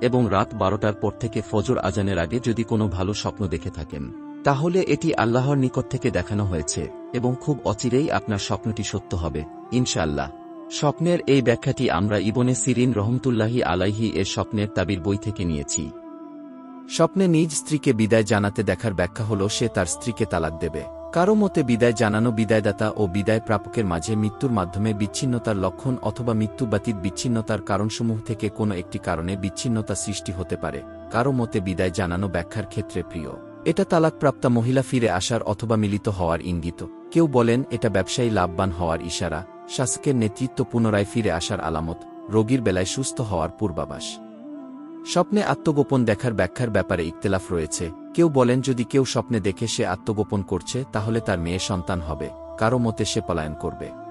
এবং রাত বারোটার পর থেকে ফজর আজানের আগে যদি কোনো ভালো স্বপ্ন দেখে থাকেন, তাহলে এটি আল্লাহর নিকট থেকে দেখানো হয়েছে, এবং খুব অচিরেই আপনার স্বপ্নটি সত্য হবে, ইনশাআল্লাহ। স্বপ্নের এই ব্যাখ্যাটি আমরা ইবনে সিরিন রহমতুল্লাহি আলাইহি এর স্বপ্নের তাবির বই থেকে নিয়েছি। স্বপ্নে নিজ স্ত্রীকে বিদায় জানাতে দেখার ব্যাখ্যা হল সে তার স্ত্রীকে তালাক দেবে। কারও মতে বিদায় জানানো বিদায়দাতা ও বিদায় প্রাপকের মাঝে মৃত্যুর মাধ্যমে বিচ্ছিন্নতার লক্ষণ অথবা মৃত্যু বিচ্ছিন্নতার কারণসমূহ থেকে কোনো একটি কারণে বিচ্ছিন্নতা সৃষ্টি হতে পারে। কারও মতে বিদায় জানানো ব্যাখ্যার ক্ষেত্রে প্রিয়। এটা তালাকপ্রাপ্তা মহিলা ফিরে আসার অথবা মিলিত হওয়ার ইঙ্গিত। কেউ বলেন, এটা ব্যবসায়ী লাভবান হওয়ার ইশারা। শাসকের নেতৃত্ব পুনরায় ফিরে আসার আলামত। রোগীর বেলায় সুস্থ হওয়ার পূর্বাভাস। স্বপ্নে আত্মগোপন দেখার ব্যাখ্যার ব্যাপারে ইকতেলাফ রয়েছে। কেউ বলেন, যদি কেউ স্বপ্নে দেখে সে আত্মগোপন করছে, তাহলে তার মেয়ে সন্তান হবে। কারও মতে সে পলায়ন করবে।